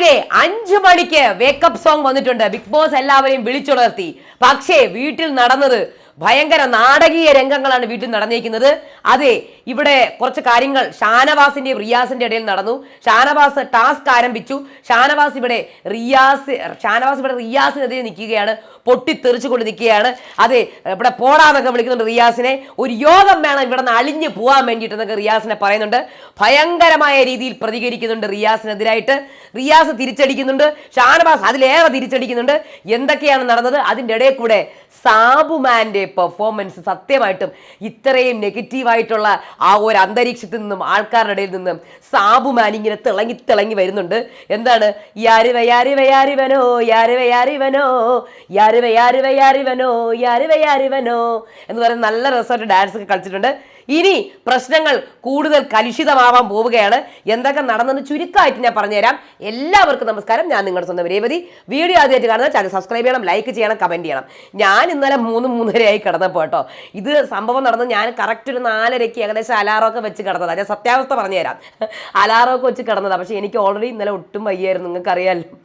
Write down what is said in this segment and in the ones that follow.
രാവിലെ അഞ്ചു മണിക്ക് വേക്കപ്പ് സോങ് വന്നിട്ടുണ്ട്. ബിഗ് ബോസ് എല്ലാവരെയും വിളിച്ചുണർത്തി. പക്ഷേ വീട്ടിൽ നടന്നത് ഭയങ്കര നാടകീയ രംഗങ്ങളാണ് വീട്ടിൽ നടന്നിരിക്കുന്നത്. അതെ ഇവിടെ കുറച്ച് കാര്യങ്ങൾ ഷാനവാസിന്റെയും റിയാസിന്റെ ഇടയിൽ നടന്നു. ഷാനവാസ് ടാസ്ക് ആരംഭിച്ചു. ഷാനവാസ് ഇവിടെ റിയാസ് ഷാനവാസ് ഇവിടെ റിയാസിനെതിരെ നിൽക്കുകയാണ്. പൊട്ടിത്തെറിച്ചുകൊണ്ട് നിൽക്കുകയാണ്. അതെ ഇവിടെ പോടാന്നൊക്കെ വിളിക്കുന്നുണ്ട് റിയാസിനെ. ഒരു യോഗം വേണം ഇവിടെ നിന്ന് അളിഞ്ഞു പോകാൻ വേണ്ടിയിട്ടെന്നൊക്കെ റിയാസിനെ പറയുന്നുണ്ട്. ഭയങ്കരമായ രീതിയിൽ പ്രതികരിക്കുന്നുണ്ട് റിയാസിനെതിരായിട്ട്. റിയാസ് തിരിച്ചടിക്കുന്നുണ്ട്. ഷാനവാസ് അതിലേറെ തിരിച്ചടിക്കുന്നുണ്ട്. എന്തൊക്കെയാണ് നടന്നത്? അതിന്റെ ഇടയിൽ കൂടെ സാബുമാന്റെ പെർഫോമൻസ് സത്യമായിട്ടും ഇത്രയും നെഗറ്റീവായിട്ടുള്ള ആ ഒരു അന്തരീക്ഷത്തിൽ നിന്നും ആൾക്കാരുടെ ഇടയിൽ നിന്നും സാബുമാൻ ഇങ്ങനെ തിളങ്ങി തിളങ്ങി വരുന്നുണ്ട്. എന്താണ്? യാരിവ വയാരി യാരിവനോ യാരിവ യാരിവനോ യാരിവ യാരിവ യാരിവനോ യാരിവ യാരിവനോ എന്ന് പറയുന്ന നല്ല രസമായിട്ട് ഡാൻസ് ഒക്കെ കളിച്ചിട്ടുണ്ട്. ഇനി പ്രശ്നങ്ങൾ കൂടുതൽ കലുഷിതമാവാൻ പോവുകയാണ്. എന്തൊക്കെ നടന്നെന്ന് ചുരുക്കമായിട്ട് ഞാൻ പറഞ്ഞുതരാം. എല്ലാവർക്കും നമസ്കാരം. ഞാൻ നിങ്ങളുടെ സ്വന്തം രേവതി. വീഡിയോ ആദ്യമായിട്ട് കാണുന്ന ചാനൽ സബ്സ്ക്രൈബ് ചെയ്യണം ലൈക്ക് ചെയ്യണം കമന്റ് ചെയ്യണം. ഞാൻ ഇന്നലെ മൂന്ന് മൂന്നരയായി കിടന്നപ്പോൾ കേട്ടോ. ഇത് സംഭവം നടന്ന് ഞാൻ കറക്റ്റ് ഒരു നാലരയ്ക്ക് ഏകദേശം അലാറമൊക്കെ വെച്ച് കിടന്നതാണ് ഞാൻ സത്യാവസ്ഥ പറഞ്ഞുതരാം. അലാറമൊക്കെ വെച്ച് കിടന്നതാണ് പക്ഷേ എനിക്ക് ഓൾറെഡി ഇന്നലെ ഒട്ടും വയ്യായിരുന്നു. നിങ്ങൾക്കറിയാമല്ലോ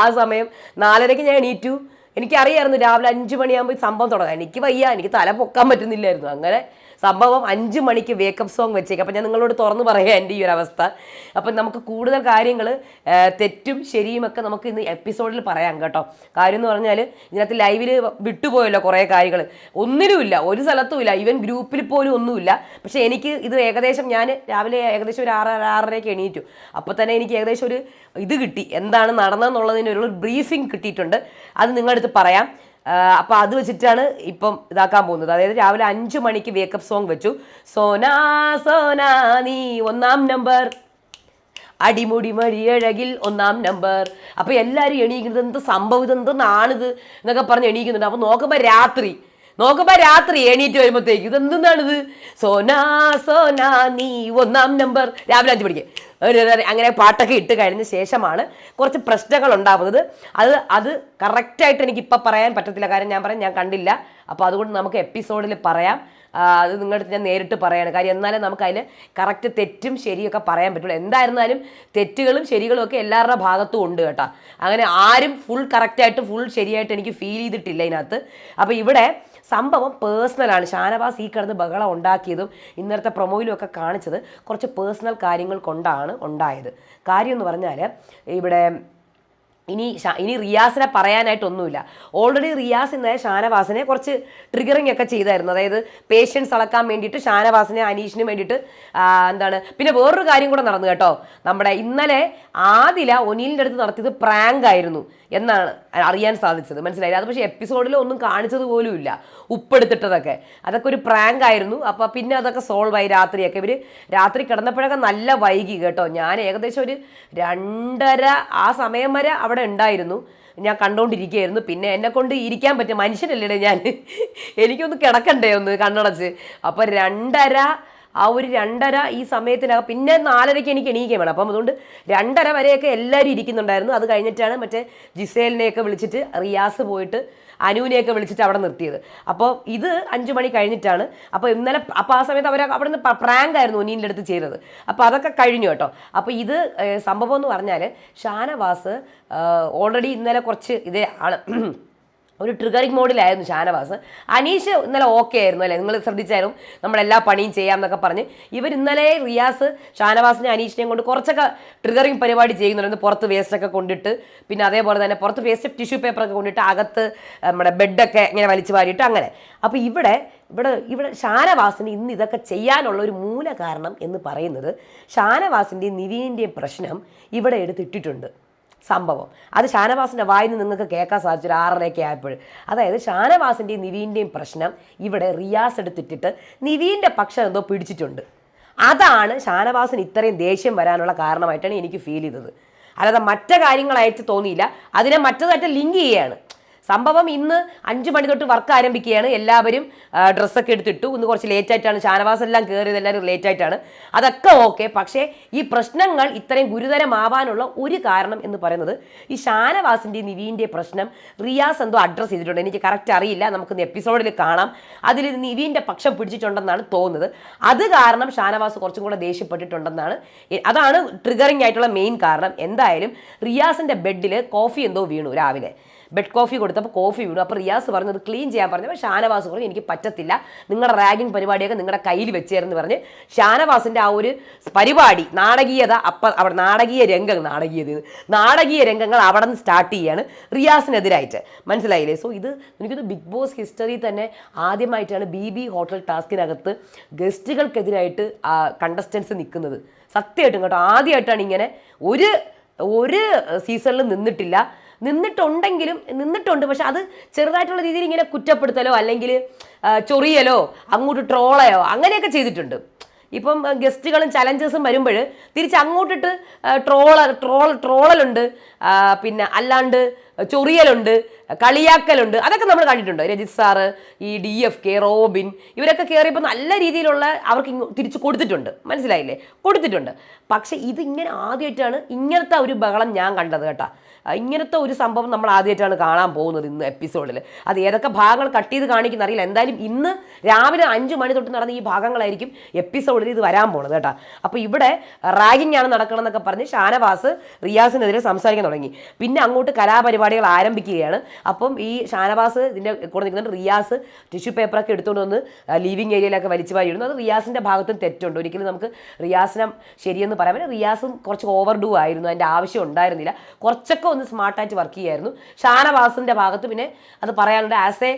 ആ സമയം നാലരയ്ക്ക് ഞാൻ എണീറ്റു. എനിക്കറിയായിരുന്നു രാവിലെ അഞ്ച് മണിയാകുമ്പോൾ സംഭവം തുടങ്ങാം എനിക്ക് വയ്യ. എനിക്ക് തല പൊക്കാൻ പറ്റുന്നില്ലായിരുന്നു. അങ്ങനെ സംഭവം അഞ്ച് മണിക്ക് വേക്കപ്പ് സോങ് വെച്ചേക്കും. അപ്പം ഞാൻ നിങ്ങളോട് തുറന്നു പറയാം എന്റെ ഈ ഒരു അവസ്ഥ അപ്പം നമുക്ക് കൂടുതൽ കാര്യങ്ങൾ തെറ്റും ശരിയും ഒക്കെ നമുക്ക് ഇന്ന് എപ്പിസോഡിൽ പറയാം കേട്ടോ. കാര്യം എന്ന് പറഞ്ഞാൽ ഇതിനകത്ത് ലൈവിൽ വിട്ടുപോയല്ലോ കുറേ കാര്യങ്ങൾ ഒന്നിലുമില്ല ഒരു സ്ഥലത്തുമില്ല. ഈവൻ ഗ്രൂപ്പിൽ പോലും ഒന്നുമില്ല. പക്ഷേ എനിക്ക് ഇത് ഏകദേശം ഞാൻ രാവിലെ ഏകദേശം ഒരു ആറ് ആറരയ്ക്ക് എണീറ്റു. അപ്പോൾ തന്നെ എനിക്ക് ഏകദേശം ഒരു ഇത് കിട്ടി. എന്താണ് നടന്നതെന്നുള്ളതിന് ഒരു ബ്രീഫിംഗ് കിട്ടിയിട്ടുണ്ട്. അത് നിങ്ങളടുത്ത് പറയാം. അപ്പോൾ അത് വെച്ചിട്ടാണ് ഇപ്പം ഇതാക്കാൻ പോകുന്നത്. അതായത് രാവിലെ അഞ്ചു മണിക്ക് വേക്കപ്പ് സോങ് വെച്ചു. സോനാ സോനാ നീ ഒന്നാം നമ്പർ അടിമുടി മരിയഴകിൽ ഒന്നാം നമ്പർ അപ്പൊ എല്ലാരും എണീക്കുന്നത് എന്ത് സംഭവം ഇത് എന്തെന്നാണിത് എന്നൊക്കെ പറഞ്ഞ് എണീക്കുന്നുണ്ട്. അപ്പൊ നോക്കുമ്പോ രാത്രി. നോക്കുമ്പോ രാത്രി എണീറ്റ് വരുമ്പോഴത്തേക്ക് ഇത് എന്തെന്നാണിത് സോനാ സോനാ നീ ഒന്നാം നമ്പർ. രാവിലെ അഞ്ച് മണിക്ക്. അങ്ങനെ പാട്ടൊക്കെ ഇട്ട് കഴിഞ്ഞ ശേഷമാണ് കുറച്ച് പ്രശ്നങ്ങൾ ഉണ്ടാവുന്നത് അത് അത് കറക്റ്റായിട്ട് എനിക്ക് ഇപ്പം പറയാൻ പറ്റത്തില്ല. കാര്യം ഞാൻ പറയാം ഞാൻ കണ്ടില്ല. അപ്പോൾ അതുകൊണ്ട് നമുക്ക് എപ്പിസോഡിൽ പറയാം. അത് നിങ്ങളുടെ ഞാൻ നേരിട്ട് പറയാണ്. കാര്യം എന്നാലേ നമുക്ക് അതിൽ കറക്റ്റ് തെറ്റും ശരിയൊക്കെ പറയാൻ പറ്റുള്ളൂ. എന്തായിരുന്നാലും തെറ്റുകളും ശരികളും ഒക്കെ എല്ലാവരുടെ ഭാഗത്തും ഉണ്ട് കേട്ടോ. അങ്ങനെ ആരും ഫുൾ കറക്റ്റായിട്ട് ഫുൾ ശരിയായിട്ട് എനിക്ക് ഫീൽ ചെയ്തിട്ടില്ല ഇതിനകത്ത്. അപ്പോൾ ഇവിടെ സംഭവം പേഴ്സണലാണ്. ഷാനവാസ് ഈ കിടന്ന് ബഹളം ഉണ്ടാക്കിയതും ഇന്നലത്തെ പ്രൊമോയിലും ഒക്കെ കാണിച്ചത് കുറച്ച് പേഴ്സണൽ കാര്യങ്ങൾ കൊണ്ടാണ് ഉണ്ടായത്. കാര്യം എന്ന് പറഞ്ഞാൽ ഇവിടെ ഇനി ഇനി റിയാസിനെ പറയാനായിട്ടൊന്നുമില്ല. ഓൾറെഡി റിയാസ് ഇന്നലെ ഷാനവാസിനെ കുറച്ച് ട്രിഗറിങ് ഒക്കെ ചെയ്തായിരുന്നു. അതായത് പേഷ്യൻസ് അളക്കാൻ വേണ്ടിയിട്ട് ഷാനവാസിനെ അനീഷിന് വേണ്ടിയിട്ട് എന്താണ് പിന്നെ വേറൊരു കാര്യം കൂടെ നടന്നു കേട്ടോ. നമ്മുടെ ഇന്നലെ ആദില ഒനീലിന്റെ അടുത്ത് നടത്തിയത് പ്രാങ്ക് ആയിരുന്നു എന്നാണ് അറിയാൻ സാധിച്ചത്. മനസ്സിലായി? അത് പക്ഷേ എപ്പിസോഡിൽ ഒന്നും കാണിച്ചത് പോലും ഇല്ല. ഉപ്പെടുത്തിട്ടതൊക്കെ. അതൊക്കെ ഒരു പ്രാങ്ക് ആയിരുന്നു. അപ്പോൾ പിന്നെ അതൊക്കെ സോൾവ് ആയി രാത്രിയൊക്കെ. ഇവർ രാത്രി കിടന്നപ്പോഴൊക്കെ നല്ല വൈകി കേട്ടോ. ഞാൻ ഏകദേശം ഒരു രണ്ടര ആ സമയം വരെ അവിടെ ഉണ്ടായിരുന്നു. ഞാൻ കണ്ടുകൊണ്ടിരിക്കുകയായിരുന്നു പിന്നെ എന്നെ കൊണ്ട് ഇരിക്കാൻ പറ്റിയ മനുഷ്യനല്ലേ ഞാൻ. എനിക്കൊന്ന് കിടക്കണ്ടേ ഒന്ന് കണ്ണടച്ച്. അപ്പോൾ രണ്ടര ആ ഒരു രണ്ടര ഈ സമയത്തിനകം പിന്നെ നാലരയ്ക്ക് എനിക്ക് എണീക്കുകയും വേണം. അപ്പം അതുകൊണ്ട് രണ്ടര വരെയൊക്കെ എല്ലാവരും ഇരിക്കുന്നുണ്ടായിരുന്നു. അത് കഴിഞ്ഞിട്ടാണ് മറ്റേ ജിസേലിനെയൊക്കെ വിളിച്ചിട്ട് റിയാസ് പോയിട്ട് അനുവിനെയൊക്കെ വിളിച്ചിട്ട് അവിടെ നിർത്തിയത്. അപ്പോൾ ഇത് അഞ്ച് മണി കഴിഞ്ഞിട്ടാണ്. അപ്പോൾ ഇന്നലെ അപ്പോൾ ആ സമയത്ത് അവർ അവിടെ നിന്ന് പ്രാങ്ക് ആയിരുന്നു ഒനീന്റെ അടുത്ത് ചെയ്തത് അപ്പോൾ അതൊക്കെ കഴിഞ്ഞു കേട്ടോ. അപ്പോൾ ഇത് സംഭവം എന്ന് പറഞ്ഞാൽ ഷാനവാസ് ഓൾറെഡി ഇന്നലെ കുറച്ച് ഇതേ ആണ് ഒരു ട്രിഗറിങ് മോഡിലായിരുന്നു ഷാനവാസ്. അനീഷ് ഇന്നലെ ഓക്കെ ആയിരുന്നു അല്ലേ? നിങ്ങൾ ശ്രദ്ധിച്ചാലും നമ്മളെല്ലാ പണിയും ചെയ്യാം എന്നൊക്കെ പറഞ്ഞ് ഇവർ ഇന്നലെ റിയാസ് ഷാനവാസിനെ അനീഷിനെയും കൊണ്ട് കുറച്ചൊക്കെ ട്രിഗറിങ് പരിപാടി ചെയ്യുന്നുണ്ടായിരുന്നു പുറത്ത് വേസ്റ്റൊക്കെ കൊണ്ടിട്ട് പിന്നെ അതേപോലെ തന്നെ പുറത്ത് വേസ്റ്റ് ടിഷ്യൂ പേപ്പറൊക്കെ കൊണ്ടിട്ട് അകത്ത് നമ്മുടെ ബെഡൊക്കെ ഇങ്ങനെ വലിച്ചു വാരിയിട്ട് അങ്ങനെ. അപ്പോൾ ഇവിടെ ഇവിടെ ഇവിടെ ഷാനവാസിന് ഇന്ന് ഇതൊക്കെ ചെയ്യാനുള്ള ഒരു മൂല കാരണം എന്ന് പറയുന്നത് ഷാനവാസിന്റെയും നിവീന്റെയും പ്രശ്നം ഇവിടെ എടുത്തിട്ടിട്ടുണ്ട് സംഭവം. അത് ഷാനവാസിന്റെ വായിൽ നിന്ന് നിങ്ങൾക്ക് കേൾക്കാൻ സാധിച്ചു ഒരു ആറരയൊക്കെ ആയപ്പോൾ. അതായത് ഷാനവാസിന്റെയും നിവീന്റെയും പ്രശ്നം ഇവിടെ റിയാസ് എടുത്തിട്ടിട്ട് നിവീന്റെ പക്ഷം എന്തോ പിടിച്ചിട്ടുണ്ട്. അതാണ് ഷാനവാസിന് ഇത്രയും ദേഷ്യം വരാനുള്ള കാരണമായിട്ടാണ് എനിക്ക് ഫീൽ ചെയ്തത്. അല്ലാതെ മറ്റു കാര്യങ്ങളായിട്ട് തോന്നിയില്ല. അതിനെ മറ്റേതായിട്ട് ലിങ്ക് ചെയ്യുകയാണ് സംഭവം ഇന്ന് അഞ്ച് മണി തൊട്ട് വർക്ക് ആരംഭിക്കുകയാണ്. എല്ലാവരും ഡ്രസ്സൊക്കെ എടുത്തിട്ടു. ഇന്ന് കുറച്ച് ലേറ്റ് ആയിട്ടാണ്. ഷാനവാസ് എല്ലാം കയറിയത് എല്ലാവരും ലേറ്റ് ആയിട്ടാണ്. അതൊക്കെ ഓക്കെ പക്ഷേ ഈ പ്രശ്നങ്ങൾ ഇത്രയും ഗുരുതരമാവാനുള്ള ഒരു കാരണം എന്ന് പറയുന്നത് ഈ ഷാനവാസിന്റെ നിവീന്റെ പ്രശ്നം. റിയാസ് എന്തോ അഡ്രസ്സ് ചെയ്തിട്ടുണ്ട്. എനിക്ക് കറക്റ്റ് അറിയില്ല. നമുക്ക് എപ്പിസോഡിൽ കാണാം. അതിൽ നിവീന്റെ പക്ഷം പിടിച്ചിട്ടുണ്ടെന്നാണ് തോന്നുന്നത്. അത് കാരണം ഷാനവാസ് കുറച്ചും കൂടെ ദേഷ്യപ്പെട്ടിട്ടുണ്ടെന്നാണ്. അതാണ് ട്രിഗറിംഗ് ആയിട്ടുള്ള മെയിൻ കാരണം. എന്തായാലും റിയാസിന്റെ ബെഡിൽ കോഫി എന്തോ വീണു രാവിലെ. ബെഡ് കോഫി കൊടുത്തപ്പോൾ കോഫി വീണു അപ്പോൾ റിയാസ് പറഞ്ഞു ക്ലീൻ ചെയ്യാൻ പറഞ്ഞു. അപ്പോൾ ഷാനവാസ് പറഞ്ഞു എനിക്ക് പറ്റത്തില്ല. നിങ്ങളുടെ റാഗിങ് പരിപാടിയൊക്കെ നിങ്ങളുടെ കയ്യിൽ വെച്ചേരെന്ന് പറഞ്ഞ് ഷാനവാസിന്റെ ആ ഒരു പരിപാടി നാടകീയത അപ്പം അവിടെ നാടകീയ രംഗങ്ങൾ നാടകീയത നാടകീയ രംഗങ്ങൾ അവിടെ നിന്ന് സ്റ്റാർട്ട് ചെയ്യാണ് റിയാസിനെതിരായിട്ട്. മനസ്സിലായില്ലേ? സോ ഇത് എനിക്കൊന്ന് ബിഗ് ബോസ് ഹിസ്റ്ററി തന്നെ ആദ്യമായിട്ടാണ് ബി ബി ഹോട്ടൽ ടാസ്കിനകത്ത് ഗസ്റ്റുകൾക്കെതിരായിട്ട് കണ്ടസ്റ്റൻസ് നിൽക്കുന്നത് സത്യമായിട്ടും കേട്ടോ. ആദ്യമായിട്ടാണ് ഇങ്ങനെ ഒരു ഒരു സീസണിൽ നിന്നിട്ടില്ല. നിന്നിട്ടുണ്ടെങ്കിലും നിന്നിട്ടുണ്ട്. പക്ഷെ അത് ചെറുതായിട്ടുള്ള രീതിയിൽ ഇങ്ങനെ കുറ്റപ്പെടുത്തലോ അല്ലെങ്കിൽ ചൊറിയലോ അങ്ങോട്ട് ട്രോളയോ അങ്ങനെയൊക്കെ ചെയ്തിട്ടുണ്ട്. ഇപ്പം ഗസ്റ്റുകളും ചലഞ്ചേഴ്സും വരുമ്പോൾ തിരിച്ച് അങ്ങോട്ടിട്ട് ട്രോള ട്രോൾ ട്രോളലുണ്ട്. പിന്നെ അല്ലാണ്ട് ചൊറിയലുണ്ട് കളിയാക്കലുണ്ട് അതൊക്കെ നമ്മൾ കണ്ടിട്ടുണ്ട്. രജിത് സാറ് ഈ ഡി എഫ് കെ റോബിൻ ഇവരൊക്കെ കയറിയപ്പോൾ നല്ല രീതിയിലുള്ള അവർക്ക് തിരിച്ച് കൊടുത്തിട്ടുണ്ട്. മനസ്സിലായില്ലേ? കൊടുത്തിട്ടുണ്ട്. പക്ഷെ ഇത് ഇങ്ങനെ ആദ്യമായിട്ടാണ് ഇങ്ങനത്തെ ഒരു ബഹളം ഞാൻ കണ്ടത് കേട്ടോ. ഇങ്ങനത്തെ ഒരു സംഭവം നമ്മൾ ആദ്യമായിട്ടാണ് കാണാൻ പോകുന്നത് ഇന്ന് എപ്പിസോഡിൽ അത് ഏതൊക്കെ ഭാഗങ്ങൾ കട്ട് ചെയ്ത് കാണിക്കുന്ന അറിയില്ല. എന്തായാലും ഇന്ന് രാവിലെ അഞ്ച് മണി തൊട്ട് നടന്ന ഈ ഭാഗങ്ങളായിരിക്കും എപ്പിസോഡിൽ ഇത് വരാൻ പോണത് കേട്ടോ. അപ്പോൾ ഇവിടെ റാഗിംഗ് ആണ് നടക്കണമെന്നൊക്കെ പറഞ്ഞ് ഷാനവാസ് റിയാസിനെതിരെ സംസാരിക്കാൻ തുടങ്ങി. പിന്നെ അങ്ങോട്ട് കലാപരിപാടികൾ ആരംഭിക്കുകയാണ്. അപ്പം ഈ ഷാനവാസ് ഇതിന്റെ കൂടെ നിൽക്കുന്നുണ്ട് റിയാസ് ടിഷ്യൂ പേപ്പറൊക്കെ എടുത്തുകൊണ്ട് വന്ന് ലീവിങ് ഏരിയയിലൊക്കെ വലിച്ചു വാരിയിടുന്നു. അത് റിയാസിന്റെ ഭാഗത്തും തെറ്റുണ്ട്. ഒരിക്കലും നമുക്ക് റിയാസിനെ ശരിയെന്ന് പറയാൻ പറ്റില്ല. റിയാസും കുറച്ച് ഓവർ ഡൂ ആയിരുന്നു. അതിന്റെ ആവശ്യം ഉണ്ടായിരുന്നില്ല. കുറച്ചൊക്കെ ഒന്ന് സ്മാർട്ടായിട്ട് വർക്ക് ചെയ്യായിരുന്നു. ഷാനവാസിന്റെ ഭാഗത്ത് പിന്നെ അത് പറയാനുണ്ട് ആസ് എ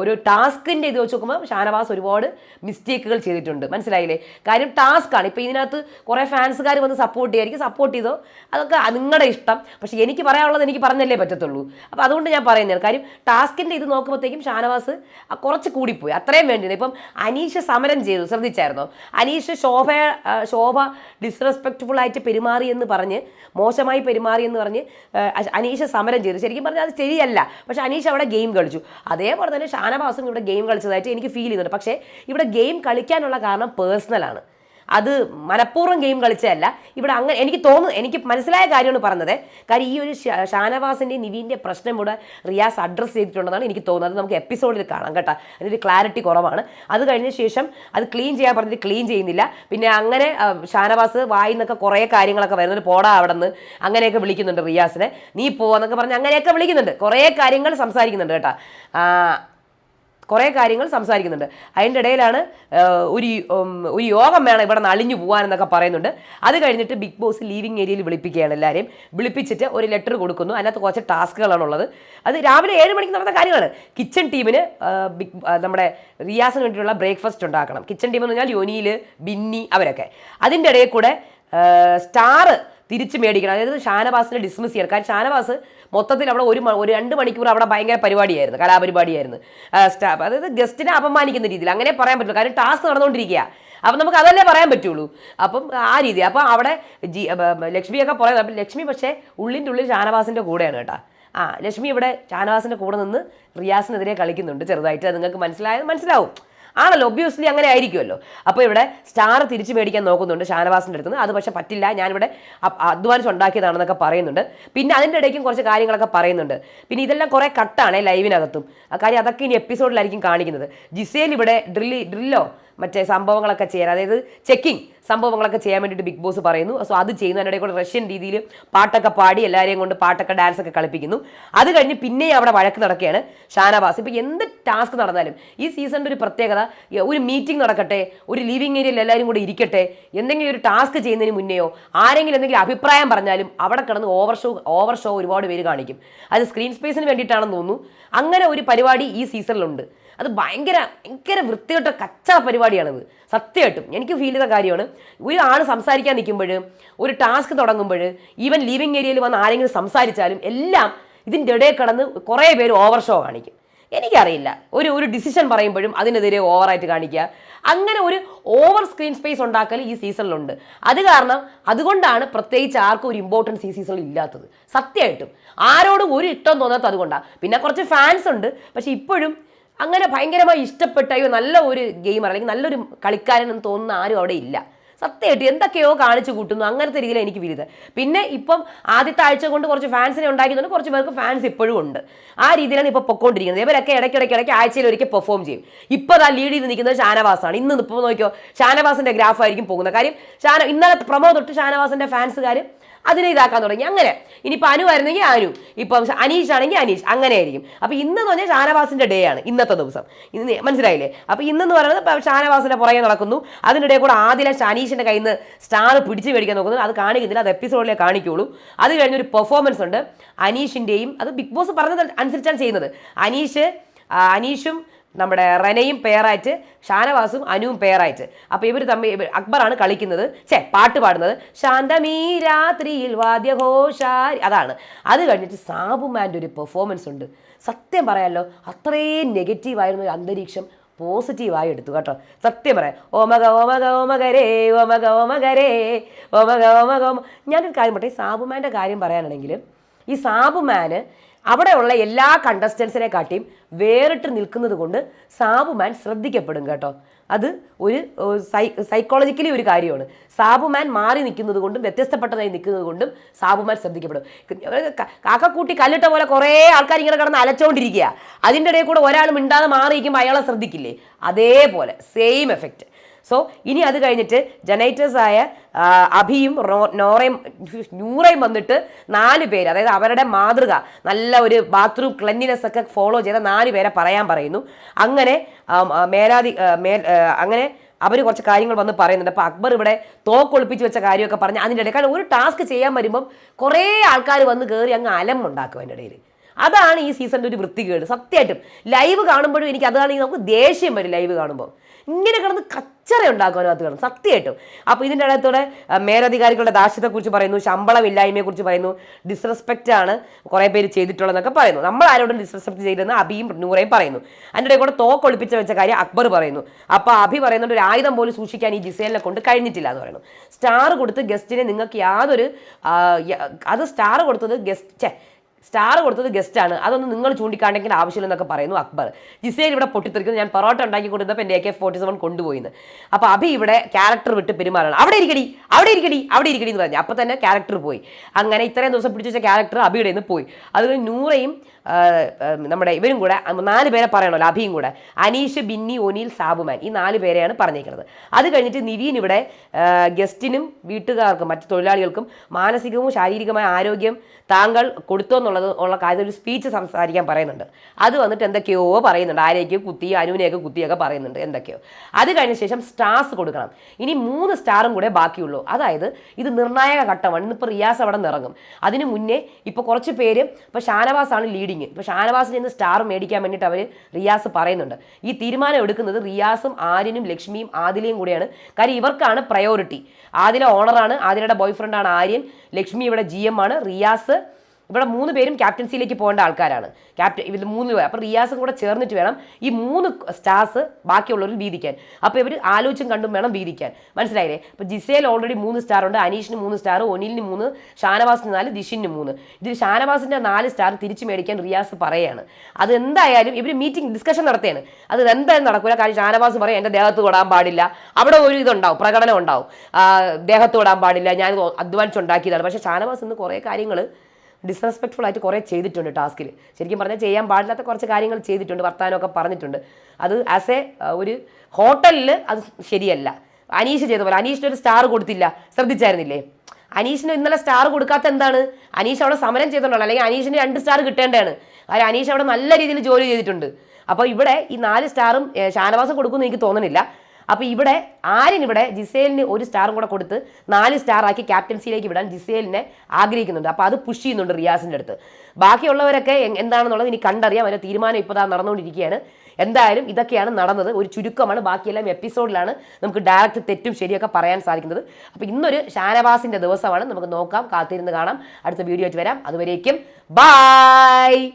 ഒരു ടാസ്കിന്റെ ഇത് വെച്ച് നോക്കുമ്പോൾ ഷാനവാസ് ഒരുപാട് മിസ്റ്റേക്കുകൾ ചെയ്തിട്ടുണ്ട്. മനസ്സിലായില്ലേ? കാര്യം ടാസ്ക് ആണ്. ഇപ്പോൾ ഇതിനകത്ത് കുറേ ഫാൻസുകാർ വന്ന് സപ്പോർട്ട് ചെയ്യായിരിക്കും സപ്പോർട്ട് ചെയ്തോ? അതൊക്കെ നിങ്ങളുടെ ഇഷ്ടം. പക്ഷേ എനിക്ക് പറയാനുള്ളത് എനിക്ക് പറഞ്ഞല്ലേ പറ്റത്തുള്ളൂ. അപ്പോൾ അതുകൊണ്ട് ഞാൻ പറയുന്നത് കാര്യം ടാസ്കിന്റെ ഇത് നോക്കുമ്പോഴത്തേക്കും ഷാനവാസ് കുറച്ച് കൂടിപ്പോയി. അത്രയും വേണ്ടിയത് ഇപ്പം അനീഷ് സമരം ചെയ്തു ശ്രദ്ധിച്ചായിരുന്നോ? അനീഷ് ശോഭ ശോഭ ഡിസ്റെസ്പെക്റ്റ്ഫുൾ ആയിട്ട് പെരുമാറി എന്ന് പറഞ്ഞ് മോശമായി പെരുമാറി എന്ന് പറഞ്ഞ് അനീഷ് സമരം ചെയ്തു. ശരിക്കും പറഞ്ഞാൽ അത് ശരിയല്ല. പക്ഷേ അനീഷ് അവിടെ ഗെയിം കളിച്ചു. അതേപോലെ തന്നെ ഷാനവാസും ഇവിടെ ഗെയിം കളിച്ചതായിട്ട് എനിക്ക് ഫീൽ ചെയ്യുന്നുണ്ട്. പക്ഷേ ഇവിടെ ഗെയിം കളിക്കാനുള്ള കാരണം പേഴ്സണലാണ് അത് മനഃപൂർവം ഗെയിം കളിച്ചതല്ല. ഇവിടെ അങ്ങനെ എനിക്ക് തോന്നുന്നു എനിക്ക് മനസ്സിലായ കാര്യമാണ് പറഞ്ഞത്. കാര്യം ഈ ഒരു ഷാനവാസിന്റെ നിവീന്റെ പ്രശ്നം ഇവിടെ റിയാസ് അഡ്രസ്സ് ചെയ്തിട്ടുണ്ടെന്നാണ് എനിക്ക് തോന്നുന്നത്. നമുക്ക് എപ്പിസോഡിൽ കാണാം കേട്ടോ. അതിനൊരു ക്ലാരിറ്റി കുറവാണ്. അത് കഴിഞ്ഞ ശേഷം അത് ക്ലീൻ ചെയ്യാൻ പറഞ്ഞിട്ട് ക്ലീൻ ചെയ്യുന്നില്ല. പിന്നെ അങ്ങനെ ഷാനവാസ് വായിൽ നിന്നൊക്കെ കുറേ കാര്യങ്ങളൊക്കെ വരുന്നുണ്ട്. പോടാ അവിടെ നിന്ന് അങ്ങനെയൊക്കെ വിളിക്കുന്നുണ്ട് റിയാസിനെ. നീ പോവാന്നൊക്കെ പറഞ്ഞ് അങ്ങനെയൊക്കെ വിളിക്കുന്നുണ്ട്. കുറേ കാര്യങ്ങൾ സംസാരിക്കുന്നുണ്ട് കേട്ടോ. കുറേ കാര്യങ്ങൾ സംസാരിക്കുന്നുണ്ട്. അതിന്റെ ഇടയിലാണ് ഒരു ഒരു യോഗം വേണം ഇവിടെ നിന്ന് അളിഞ്ഞു പോകാനെന്നൊക്കെ പറയുന്നുണ്ട്. അത് കഴിഞ്ഞിട്ട് ബിഗ് ബോസ് ലീവിംഗ് ഏരിയയിൽ വിളിപ്പിക്കുകയാണ് എല്ലാവരെയും. വിളിപ്പിച്ചിട്ട് ഒരു ലെറ്റർ കൊടുക്കുന്നു. അതിനകത്ത് കുറച്ച് ടാസ്കുകളാണ് ഉള്ളത്. അത് രാവിലെ ഏഴ് മണിക്ക് നടന്ന കാര്യങ്ങളാണ്. കിച്ചൺ ടീമിന് ബിഗ് നമ്മുടെ റിയാസിന് വേണ്ടിയിട്ടുള്ള ബ്രേക്ക്ഫാസ്റ്റ് ഉണ്ടാക്കണം. കിച്ചൺ ടീം എന്ന് പറഞ്ഞാൽ യോനിയിൽ ബിന്നി അവരൊക്കെ. അതിന്റെ ഇടയിൽ കൂടെ സ്റ്റാർ തിരിച്ച് മേടിക്കണം. അതായത് ഷാനവാസിനെ ഡിസ്മിസ് ചെയ്യണം. കാരണം ഷാനവാസ് മൊത്തത്തിൽ അവിടെ ഒരു ഒരു രണ്ട് മണിക്കൂർ അവിടെ ഭയങ്കര പരിപാടിയായിരുന്നു കലാപരിപാടിയായിരുന്നു. സ്റ്റാഫ് സ്റ്റാ അതായത് ഗസ്റ്റിനെ അപമാനിക്കുന്ന രീതിയിൽ അങ്ങനെ പറയാൻ പറ്റില്ല. കാരണം ടാസ്ക് നടന്നുകൊണ്ടിരിക്കുക അപ്പം നമുക്ക് അതല്ലേ പറയാൻ പറ്റുള്ളൂ. അപ്പം ആ രീതി. അപ്പം അവിടെ ജി ലക്ഷ്മിയൊക്കെ പറയുന്നത് അപ്പം ലക്ഷ്മി പക്ഷേ ഉള്ളിന്റെ ഉള്ളിൽ ഷാനവാസിന്റെ കൂടെയാണ് കേട്ടോ. ആ ലക്ഷ്മി ഇവിടെ ഷാനവാസിന്റെ കൂടെ നിന്ന് റിയാസിനെതിരെ കളിക്കുന്നുണ്ട് ചെറുതായിട്ട്. നിങ്ങൾക്ക് മനസ്സിലായത് മനസ്സിലാവും. ആണല്ലോ ഒബ്വിയസ്ലി അങ്ങനെ ആയിരിക്കുമല്ലോ. അപ്പോൾ ഇവിടെ സ്റ്റാർ തിരിച്ചു മേടിക്കാൻ നോക്കുന്നുണ്ട് ഷാനവാസിന്റെ അടുത്ത് അത് പക്ഷെ പറ്റില്ല. ഞാനിവിടെ അധ്വാനിച്ച് ഉണ്ടാക്കിയതാണെന്നൊക്കെ പറയുന്നുണ്ട്. പിന്നെ അതിന്റെ ഇടയ്ക്കും കുറച്ച് കാര്യങ്ങളൊക്കെ പറയുന്നുണ്ട്. പിന്നെ ഇതെല്ലാം കുറേ കട്ടാണ് ലൈവിനകത്തും കാര്യം അതൊക്കെ ഇനി എപ്പിസോഡിലായിരിക്കും കാണിക്കുന്നത്. ജിസേൽ ഇവിടെ ഡ്രില്ല് ഡ്രില്ലോ മറ്റേ സംഭവങ്ങളൊക്കെ ചെയ്യാൻ അതായത് ചെക്കിങ് സംഭവങ്ങളൊക്കെ ചെയ്യാൻ വേണ്ടിയിട്ട് ബിഗ് ബോസ് പറയുന്നു. സോ അത് ചെയ്യുന്നു കൂടെ റഷ്യൻ രീതിയിൽ പാട്ടൊക്കെ പാടി എല്ലാവരെയും കൊണ്ട് പാട്ടൊക്കെ ഡാൻസ് ഒക്കെ കളിപ്പിക്കുന്നു. അത് കഴിഞ്ഞ് പിന്നെയും അവിടെ വഴക്ക് നടക്കുകയാണ് ഷാനവാസ്. ഇപ്പോൾ എന്ത് ടാസ്ക് നടന്നാലും ഈ സീസണിന്റെ ഒരു പ്രത്യേകത ഒരു മീറ്റിംഗ് നടക്കട്ടെ ഒരു ലിവിങ് ഏരിയയിൽ എല്ലാവരും കൂടെ ഇരിക്കട്ടെ എന്തെങ്കിലും ഒരു ടാസ്ക് ചെയ്യുന്നതിന് മുന്നെയോ ആരെങ്കിലും എന്തെങ്കിലും അഭിപ്രായം പറഞ്ഞാലും അവിടെ കിടന്ന് ഓവർ ഷോ ഓവർ ഷോ ഒരുപാട് പേര് കാണിക്കും. അത് സ്ക്രീൻ സ്പേസിന് വേണ്ടിയിട്ടാണെന്ന് തോന്നുന്നു. അങ്ങനെ ഒരു പരിപാടി ഈ സീസണിലുണ്ട് അത് ഭയങ്കര ഭയങ്കര വൃത്തികെട്ട കച്ച പരിപാടിയാണത്. സത്യമായിട്ടും. എനിക്ക് ഫീൽ ചെയ്ത കാര്യമാണ്. ഒരു ആൾ സംസാരിക്കാൻ നിൽക്കുമ്പോൾ ഒരു ടാസ്ക് തുടങ്ങുമ്പോൾ ഈവൻ ലിവിങ് ഏരിയയിൽ വന്ന് ആരെങ്കിലും സംസാരിച്ചാലും എല്ലാം ഇതിന്റെ ഇടയിൽ കടന്ന് കുറേ പേര് ഓവർ ഷോ കാണിക്കും. എനിക്കറിയില്ല. ഒരു ഒരു ഡിസിഷൻ പറയുമ്പോഴും അതിനെതിരെ ഓവറായിട്ട് കാണിക്കുക. അങ്ങനെ ഒരു ഓവർ സ്ക്രീൻ സ്പേസ് ഉണ്ടാക്കൽ ഈ സീസണിലുണ്ട് അത് കാരണം അതുകൊണ്ടാണ് പ്രത്യേകിച്ച് ആർക്കും ഒരു ഇമ്പോർട്ടൻസ് ഈ സീസണിൽ ഇല്ലാത്തത്. സത്യമായിട്ടും. ആരോടും ഒരു ഇഷ്ടം തോന്നാത്തത് അതുകൊണ്ടാണ് പിന്നെ കുറച്ച് ഫാൻസ് ഉണ്ട്. പക്ഷേ ഇപ്പോഴും അങ്ങനെ ഭയങ്കരമായി ഇഷ്ടപ്പെട്ട അയ്യോ നല്ല ഒരു ഗെയിമർ അല്ലെങ്കിൽ നല്ലൊരു കളിക്കാരൻ എന്ന് തോന്നുന്ന ആരും അവിടെ ഇല്ല. സത്യമായിട്ട് എന്തൊക്കെയോ കാണിച്ചു കൂട്ടുന്നു അങ്ങനത്തെ രീതിയിൽ എനിക്ക് വിരുത് പിന്നെ ഇപ്പം ആദ്യത്തെ ആഴ്ച കൊണ്ട് കുറച്ച് ഫാൻസിനെ ഉണ്ടാക്കിയിട്ടുണ്ട് കുറച്ച് പേർക്ക് ഫാൻസ് ഇപ്പോഴും ഉണ്ട്. ആ രീതിയിലാണ് ഇപ്പോൾ പൊക്കോണ്ടിരിക്കുന്നത്. ഇവരൊക്കെ ഇടയ്ക്കിടയ്ക്ക് ഇടയ്ക്ക് ആഴ്ചയിൽ ഒരിക്കൽ പെർഫോം ചെയ്യും. ഇപ്പോൾ ആ ലീഡ് ചെയ്ത് നിൽക്കുന്നത് ഷാനവാസാണ്. ഇന്ന് ഇപ്പോൾ നോക്കിയോ ഷാനവാസിന്റെ ഗ്രാഫായിരിക്കും പോകുന്നത്. കാര്യം ഷാന ഇന്നലെ പ്രമോ തൊട്ട് ഷാനവാസിന്റെ ഫാൻസുകാർ അതിനെ ഇതാക്കാൻ തുടങ്ങി. അങ്ങനെ. ഇനിയിപ്പോൾ അനു ആയിരുന്നെങ്കിൽ അനു. ഇപ്പം അനീഷ് ആണെങ്കിൽ അനീഷ്. അങ്ങനെ ആയിരിക്കും അപ്പോൾ ഇന്നെന്ന് പറഞ്ഞാൽ ഷാനവാസിന്റെ ഡേ ആണ് ഇന്നത്തെ ദിവസം. ഇന്ന് മനസ്സിലായില്ലേ? അപ്പോൾ ഇന്നെന്ന് പറയുന്നത് ഷാനവാസിന്റെ പുറകെ നടക്കുന്നു. അതിനിടെ കൂടെ ആദ്യം അനീഷിന്റെ കയ്യിൽ നിന്ന് സ്റ്റാർ പിടിച്ച് മേടിക്കാൻ നോക്കുന്നു അത് കാണിക്കുന്നില്ല. അത് എപ്പിസോഡിലേ കാണിക്കുള്ളൂ. അത് കഴിഞ്ഞൊരു പെർഫോമൻസ് ഉണ്ട്. അനീഷിന്റെയും അത് ബിഗ് ബോസ് പറഞ്ഞത് അനുസരിച്ചാണ് ചെയ്യുന്നത്. അനീഷ് അനീഷും നമ്മുടെ റനയും പെയറായിട്ട് ഷാനവാസും അനുവും പെയറായിട്ട്. അപ്പോൾ ഇവർ തമ്മിൽ അക്ബറാണ് കളിക്കുന്നത്. ഛേ പാട്ട് പാടുന്നത്. ശാന്തമീ രാത്രിയിൽ വാദ്യഘോഷാരി അതാണ്. അത് കഴിഞ്ഞിട്ട് സാബുമാന്റെ ഒരു പെർഫോമൻസ് ഉണ്ട്. സത്യം പറയാമല്ലോ അത്രയും നെഗറ്റീവായിരുന്ന ഒരു അന്തരീക്ഷം പോസിറ്റീവായി എടുത്തു കേട്ടോ. സത്യം പറയാം. ഓമക ഓമക ഓമകരേ ഓമക ഓമകരേ ഓമക ഓമക ഓമ ഞാനൊരു കാര്യം പറയട്ടെ സാബുമാന്റെ കാര്യം പറയാനാണെങ്കിൽ ഈ സാബുമാന് അവിടെയുള്ള എല്ലാ കണ്ടസ്റ്റൻസിനെ കാട്ടിയും വേറിട്ട് നിൽക്കുന്നത് കൊണ്ട് സാബുമാൻ ശ്രദ്ധിക്കപ്പെടും കേട്ടോ. അത് ഒരു സൈക്കോളജിക്കലി ഒരു കാര്യമാണ്. സാബുമാൻ മാറി നിൽക്കുന്നത് കൊണ്ടും വ്യത്യസ്തപ്പെട്ടതായി നിൽക്കുന്നത് കൊണ്ടും സാബുമാൻ ശ്രദ്ധിക്കപ്പെടും. കാക്കക്കൂട്ടി കല്ലിട്ട പോലെ കുറേ ആൾക്കാർ ഇങ്ങനെ കിടന്ന് അലച്ചോണ്ടിരിക്കുക. അതിന്റെ ഇടയിൽ കൂടെ ഒരാൾ മിണ്ടാതെ മാറിയിരിക്കുമ്പോൾ അയാളെ ശ്രദ്ധിക്കില്ലേ? അതേപോലെ സെയിം എഫക്റ്റ് സോ ഇനി അത് കഴിഞ്ഞിട്ട് ജനേറ്റേഴ്സായ അഭിയും നോറയും നൂറയും വന്നിട്ട് നാല് പേര് അതായത് അവരുടെ മാതൃക നല്ല ഒരു ബാത്റൂം ക്ലെൻലിനെസ് ഒക്കെ ഫോളോ ചെയ്ത നാല് പേരെ പറയാൻ പറയുന്നു. അങ്ങനെ മേലാധി മേൽ അങ്ങനെ അവർ കുറച്ച് കാര്യങ്ങൾ വന്ന് പറയുന്നുണ്ട്. അപ്പോൾ അക്ബർ ഇവിടെ തോക്കൊളിപ്പിച്ച് വെച്ച കാര്യമൊക്കെ പറഞ്ഞ് അതിന്റെ ഇടയിൽ. കാരണം ഒരു ടാസ്ക് ചെയ്യാൻ വരുമ്പം കുറേ ആൾക്കാർ വന്ന് കയറി അങ്ങ് അലമുണ്ടാക്കും അതിന്റെ ഇടയിൽ. അതാണ് ഈ സീസണിന്റെ ഒരു വൃത്തികേട്. സത്യമായിട്ടും ലൈവ് കാണുമ്പോഴും എനിക്ക് അതാണ് നമുക്ക് ദേഷ്യം വരും ലൈവ് കാണുമ്പോൾ. ഇങ്ങനെ കിടന്ന് കച്ചറ ഉണ്ടാക്കാനും അത് കിടന്ന്. സത്യമായിട്ടും അപ്പോൾ ഇതിന്റെ ഇടത്തോടെ ആ, മേലധികാരികളുടെ ദാശ്യത്തെക്കുറിച്ച് പറയുന്നു ശമ്പളമില്ലായ്മയെക്കുറിച്ച് പറയുന്നു ഡിസ്റെസ്പെക്റ്റ് ആണ് കുറേ പേര് ചെയ്തിട്ടുള്ളതെന്നൊക്കെ പറയുന്നു. നമ്മൾ ആരോടും ഡിസ്റെസ്പെക്ട് ചെയ്തെന്ന് അബിയും നൂറയും പറയുന്നു. അതിന്റെ ഇടയിൽ തോക്ക് ഒളിപ്പിച്ച് വെച്ച കാര്യം അക്ബർ പറയുന്നു. അപ്പോൾ അഭി പറയുന്നുണ്ട് ഒരു ആയുധം പോലും സൂക്ഷിക്കാൻ ഈ ജിസേലിനെ കൊണ്ട് കഴിഞ്ഞിട്ടില്ല എന്ന് പറയുന്നു. സ്റ്റാർ കൊടുത്ത് ഗസ്റ്റിനെ നിങ്ങൾക്ക് യാതൊരു അത് സ്റ്റാർ കൊടുത്തത് ഗസ്റ്റ് സ്റ്റാർ കൊടുത്തത് ഗസ്റ്റാണ് അതൊന്നും നിങ്ങൾ ചൂണ്ടിക്കാണിക്കേണ്ട ആവശ്യമില്ലെന്നൊക്കെ പറയുന്നു അക്ബർ. ജിസേൽ ഇവിടെ പൊട്ടിത്തെറിക്കുന്നു. ഞാൻ പൊറോട്ട ഉണ്ടാക്കി കൊടുത്തപ്പോൾ എന്റെ എ കെ ഫോർട്ടി സെവൻ കൊണ്ടുപോയിന്ന്. അപ്പോൾ അഭി ഇവിടെ ക്യാരക്ടർ വിട്ട് പെരുമാറണം. അവിടെ ഇരിക്കടി അവിടെ ഇരിക്കടി അവിടെ ഇരിക്കടി എന്ന് പറഞ്ഞു. അപ്പോൾ തന്നെ ക്യാരക്ടർ പോയി. അങ്ങനെ ഇത്രയും ദിവസം പിടിച്ചു ക്യാരക്ടർ അഭിയുടെ നിന്ന് പോയി. അതുകൊണ്ട് നൂറയും നമ്മുടെ ഇവരും കൂടെ നാല് പേരെ പറയണമല്ലോ അഭിയും കൂടെ. അനീഷ് ബിന്നി ഒനീൽ സാബുമാൻ. ഈ നാല് പേരെയാണ് പറഞ്ഞേക്കുന്നത് അത് കഴിഞ്ഞിട്ട് നിവീൻ ഇവിടെ ഗസ്റ്റിനും വീട്ടുകാർക്കും മറ്റു തൊഴിലാളികൾക്കും മാനസികവും ശാരീരികമായ ആരോഗ്യം താങ്കൾ കൊടുത്തോ എന്നുള്ളത് ഉള്ള കാര്യത്തിൽ സ്പീച്ച് സംസാരിക്കാൻ പറയുന്നുണ്ട്. അത് വന്നിട്ട് എന്തൊക്കെയോ പറയുന്നുണ്ട്. ആരെയൊക്കെ കുത്തി അനുവിനെയൊക്കെ കുത്തിയൊക്കെ പറയുന്നുണ്ട് എന്തൊക്കെയോ. അത് കഴിഞ്ഞ ശേഷം സ്റ്റാർസ് കൊടുക്കണം. ഇനി മൂന്ന് സ്റ്റാറും കൂടെ ബാക്കിയുള്ളൂ. അതായത് ഇത് നിർണായക ഘട്ടമാണ്. ഇന്നിപ്പോൾ റിയാസ് അവിടെ നിന്ന് ഇറങ്ങും. അതിന് മുന്നേ ഇപ്പോൾ കുറച്ച് പേര് ഇപ്പോൾ ഷാനവാസാണ് ലീഡിങ് ഇപ്പോൾ ഷാനവാസിൽ നിന്ന് സ്റ്റാർ മേടിക്കാൻ വേണ്ടിയിട്ട് അവർ റിയാസ് പറയുന്നുണ്ട്. ഈ തീരുമാനം എടുക്കുന്നത് റിയാസും ആര്യനും ലക്ഷ്മിയും ആദിലയും കൂടെയാണ്. കാര്യം ഇവർക്കാണ് പ്രയോറിറ്റി ആദില ഓണറാണ് ആദിലയുടെ ബോയ് ഫ്രണ്ടാണ് ആര്യൻ. ലക്ഷ്മി ഇവിടെ ജി എം ആണ്. റിയാസ് ഇവിടെ മൂന്ന് പേരും ക്യാപ്റ്റൻസിയിലേക്ക് പോകേണ്ട ആൾക്കാരാണ്. ക്യാപ്റ്റൻ ഇതിൽ മൂന്ന് പേർ അപ്പോൾ റിയാസും കൂടെ ചേർന്നിട്ട് വേണം ഈ മൂന്ന് സ്റ്റാർസ് ബാക്കിയുള്ളവരും വീതിക്കാൻ. അപ്പോൾ ഇവർ ആലോചിച്ചും കണ്ടും വേണം വീതിക്കാൻ. മനസ്സിലായില്ലേ? അപ്പോൾ ജിസേൽ ഓൾറെഡി മൂന്ന് സ്റ്റാർ ഉണ്ട്. അനീഷിന് മൂന്ന് സ്റ്റാർ ഒനിലിന് മൂന്ന് ഷാനവാസിന് നാല് ദിഷിന് മൂന്ന്. ഇതിൽ ഷാനവാസിന്റെ നാല് സ്റ്റാർ തിരിച്ചു മേടിക്കാൻ റിയാസ് പറയുകയാണ് അത് എന്തായാലും ഇവർ മീറ്റിംഗ് ഡിസ്കഷൻ നടത്തുകയാണ്. അത് എന്തായാലും നടക്കില്ല കാര്യം ഷാനവാസ് പറയും എന്റെ ദേഹത്ത് തൊടാൻ പാടില്ല. അവിടെ ഒരു ഇതുണ്ടാവും പ്രകടനം ഉണ്ടാവും. ദേഹത്ത് തൊടാൻ പാടില്ല. ഞാൻ അധ്വാനിച്ചുണ്ടാക്കിയതാണ്. പക്ഷേ ഷാനവാസ് ഇന്ന് കുറേ കാര്യങ്ങൾ ഡിസ്റെസ്പെക്ട്ഫുൾ ആയിട്ട് കുറേ ചെയ്തിട്ടുണ്ട് ടാസ്കിൽ. ശരിക്കും പറഞ്ഞാൽ ചെയ്യാൻ പാടില്ലാത്ത കുറച്ച് കാര്യങ്ങൾ ചെയ്തിട്ടുണ്ട് വർത്തമാനമൊക്കെ പറഞ്ഞിട്ടുണ്ട്. അത് ആസ് എ ഒരു ഹോട്ടലിൽ അത് ശരിയല്ല. അനീഷ് ചെയ്ത പോലെ അനീഷിന് ഒരു സ്റ്റാർ കൊടുത്തില്ല. ശ്രദ്ധിച്ചായിരുന്നില്ലേ? അനീഷിന് ഇന്നലെ സ്റ്റാർ കൊടുക്കാത്ത എന്താണ്? അനീഷ് അവിടെ സമരം ചെയ്തിട്ടുണ്ടോ അല്ലെങ്കിൽ അനീഷിന് രണ്ട് സ്റ്റാർ കിട്ടേണ്ടതാണ്. കാര്യം അനീഷ് അവിടെ നല്ല രീതിയിൽ ജോലി ചെയ്തിട്ടുണ്ട്. അപ്പോൾ ഇവിടെ ഈ നാല് സ്റ്റാറും ഷാനവാസ് ഷാനവാസം കൊടുക്കുമെന്ന് എനിക്ക് തോന്നുന്നില്ല അപ്പോൾ ഇവിടെ ആര്യൻ ഇവിടെ ജിസേലിന് ഒരു സ്റ്റാറും കൂടെ കൊടുത്ത് നാല് സ്റ്റാർ ആക്കി ക്യാപ്റ്റൻസിയിലേക്ക് വിടാൻ ജിസേലിനെ ആഗ്രഹിക്കുന്നുണ്ട്. അപ്പോൾ അത് പുഷ് ചെയ്യുന്നുണ്ട് റിയാസിന്റെ അടുത്ത്. ബാക്കിയുള്ളവരൊക്കെ എന്താണെന്നുള്ളത് ഇനി കണ്ടറിയാം. അതിന്റെ തീരുമാനം ഇപ്പോൾ നടന്നുകൊണ്ടിരിക്കുകയാണ്. എന്തായാലും ഇതൊക്കെയാണ് നടന്നത്. ഒരു ചുരുക്കമാണ്. ബാക്കിയെല്ലാം എപ്പിസോഡിലാണ് നമുക്ക് ഡയറക്റ്റ് തെറ്റും ശരിയൊക്കെ പറയാൻ സാധിക്കുന്നത്. അപ്പോൾ ഇന്നൊരു ഷാനവാസിന്റെ ദിവസമാണ്. നമുക്ക് നോക്കാം കാത്തിരുന്ന് കാണാം. അടുത്ത വീഡിയോ ആയിട്ട് വരാം. അതുവരേക്കും ബായ്